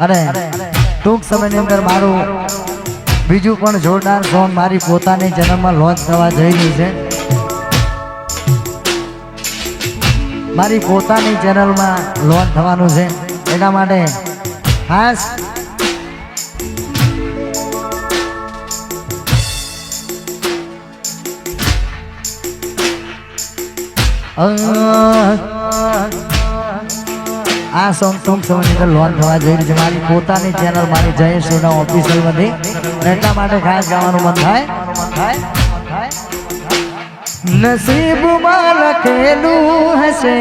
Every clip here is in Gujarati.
અને ટૂંક સમયની અંદર મારું બીજું પણ જોરદાર સોંગ મારી પોતાની ચેનલમાં લોન્ચ થવા જઈ રહ્યું છે. મારી પોતાની ચેનલમાં લોન્ચ થવાનું છે. એના માટે ખાસ આ સોંગ ટૂંક સમયની અંદર લોન્ચ થવા જઈ રહ્યું છે. મારી પોતાની ચેનલ મારી જય સોના ઓફિશિયલમાંથી એટલા માટે ખાસ ગાવાનું મન થાય. નસીબમાં લખેલું હશે.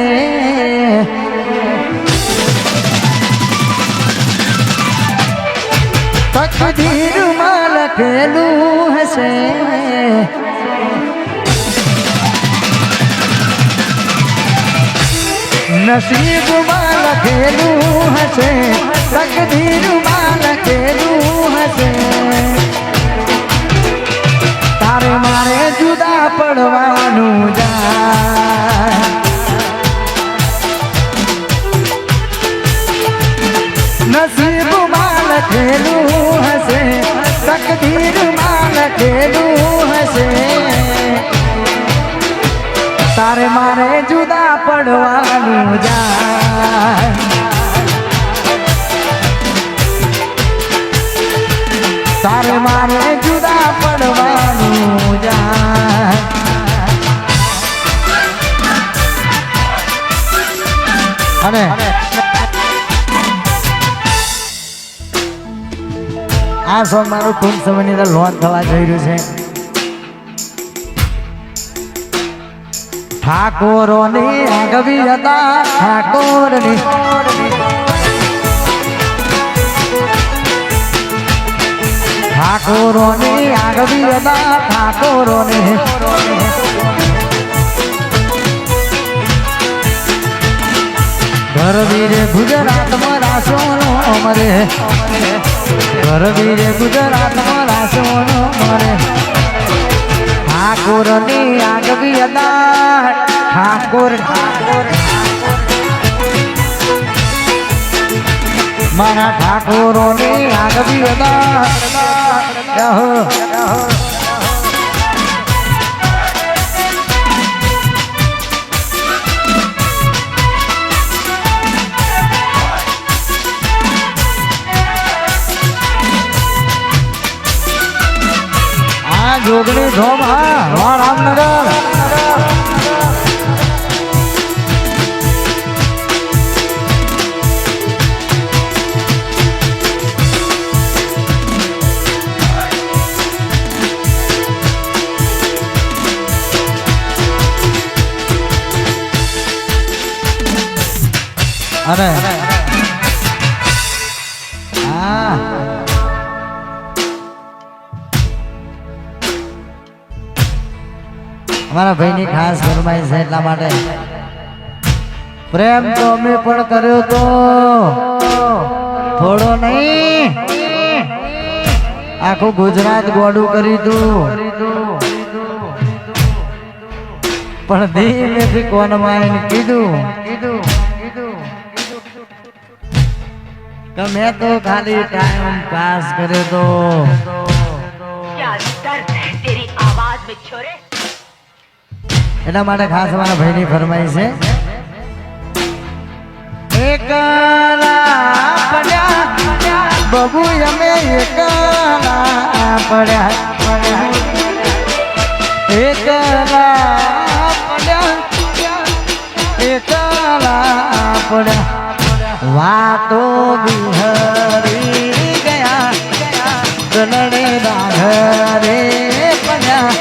તકદીરમાં લખેલું હશે. નસીબમાં લખેલું હશે તકદીરમાં લખેલું હશે તારે મારે જુદા પડવાનું જાય નસીબમાં લખેલું હશે તકદીરમાં લખેલું હશે તારે મારે અને આ સોંગ મારું ટૂંક સમયની અંદર લોન્ચ થવા જઈ રહ્યું છે. ઠાકોરોની આગવી હતા, ઠાકોરની. આગવી હતા ઘરવીરે ગુજરાતમાં રાસોનો મરે ગરબીરે ગુજરાતમાં રાસોનો મરે ઠાકોરની આગવી હતા ઠાકોર. ઠાકોર મારા ઠાકોરોની આગવી હતા જોગણી ધોમ હા વા રામનગર. અને અમારા ભાઈની ખાસ ફરમાઈશ છે એટલા માટે પ્રેમ તો અમે પણ કર્યો તો થોડો નહીં આખું ગુજરાત ગોડું કર્યું તું પણ ધીમેથી કોનમાં આવીને કીધું કીધું કીધું કે મેં તો ખાલી ટાઈમ પાસ કર્યો તો क्या दर्द है तेरी आवाज में छोरे એના માટે ખાસ મારા ભાઈની ફરમાઈ છે. એકલા બબુ અમે એકલા પડ્યા. એકલા એકલા પડ્યા. વાતો બિહરી ગયા દલડે દાઘરે પડ્યા.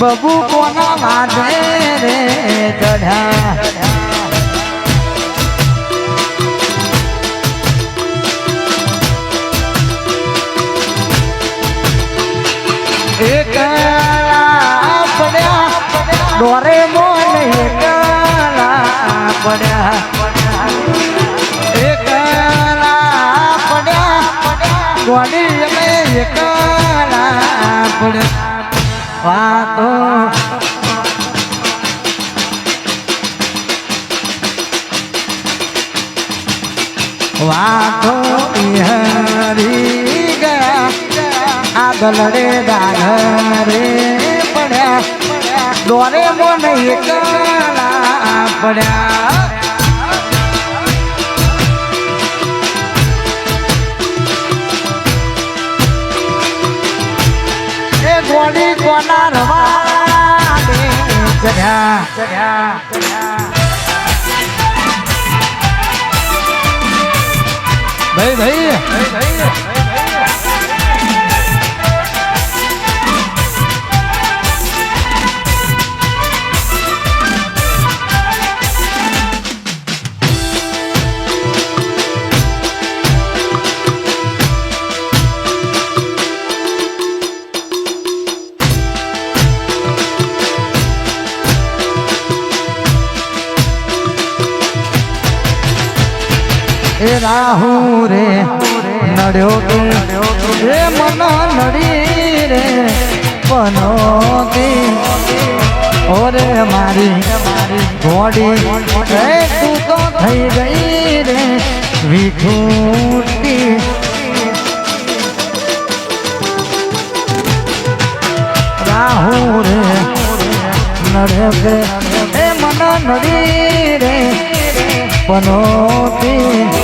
બબુ માથે રે ચઢ્યા દલડે દાઘરે પડ્યા દોરે મોન એકલા પડ્યા. એ ગોડી કોના રવા ચઢ્યા ચઢ્યા ચઢ્યા. ભાઈ ભાઈ. ભાઈ ભાઈ. રાહુ રે નડ્યો તું. રે મન નડી રે પનોતી ઓરે મારી એ તું તો થઈ ગઈ રે, વિખૂટી. રાહુ રે નડ્યો રે એ મન નડી રે પનોતી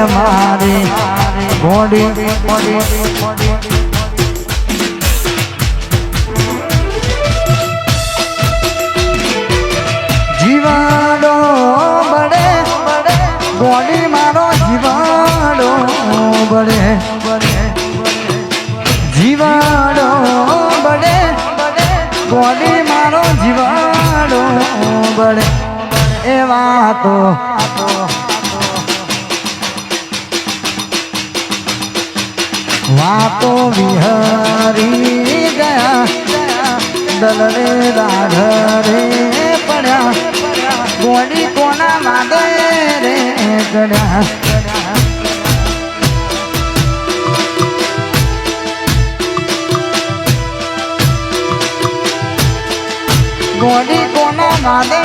ઓરે મારી જીવાડો બડે બડે મારો જીવાડો બડે જીવાડો બડે બડે મારો જીવાડો બડે એ વાતો વાતો વિહરી ગયા. દલરે રાઘરે પડ્યા. ગોડી કોના માગે રે ગડ્યા. ગોડી કોના માગે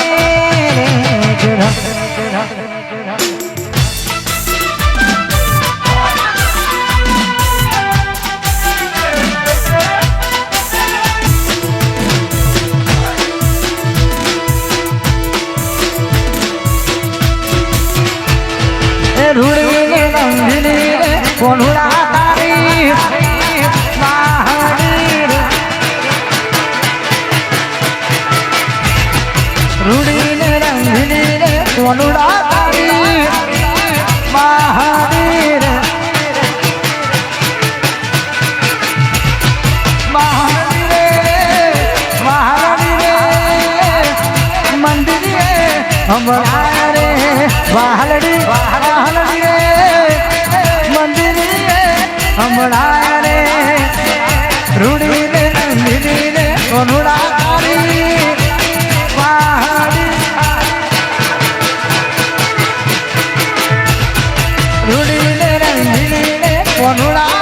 રે રે હમણાં રે વાહલડી વાહલડી રે મંદિર રે હમણાં રે રૂડી રે રંગીની રે કોનુડા વાહડી રૂડી રે રંગીની રે કોનુડા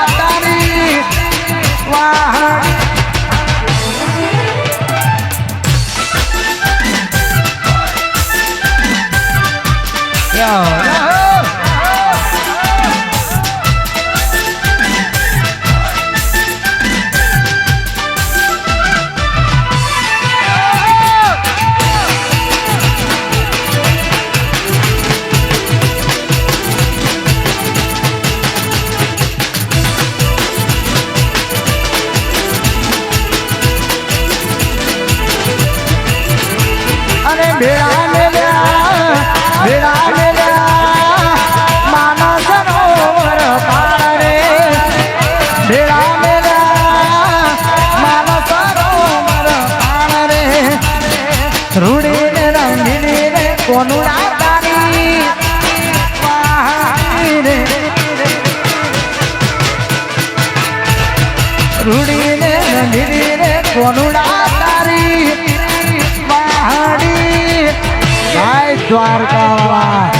રૂડીને નંદિનીને કોનુડા તારી પહાડી ભાઈ દ્વારકા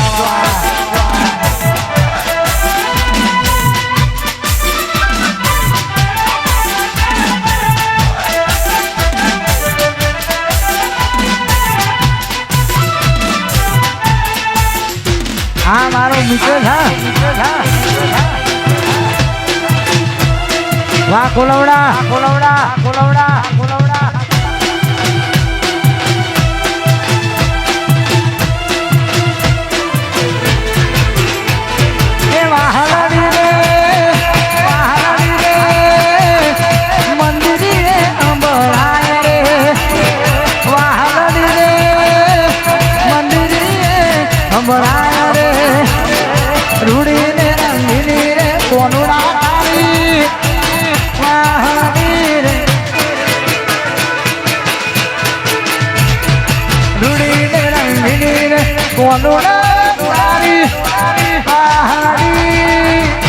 હા મારો મિત્ર હા રે મંદિરી રે અંબરાય રે. રૂડી ને રંગીની રે. કોનું તારી રંગીની રે કોનુડા તારી વાહલડી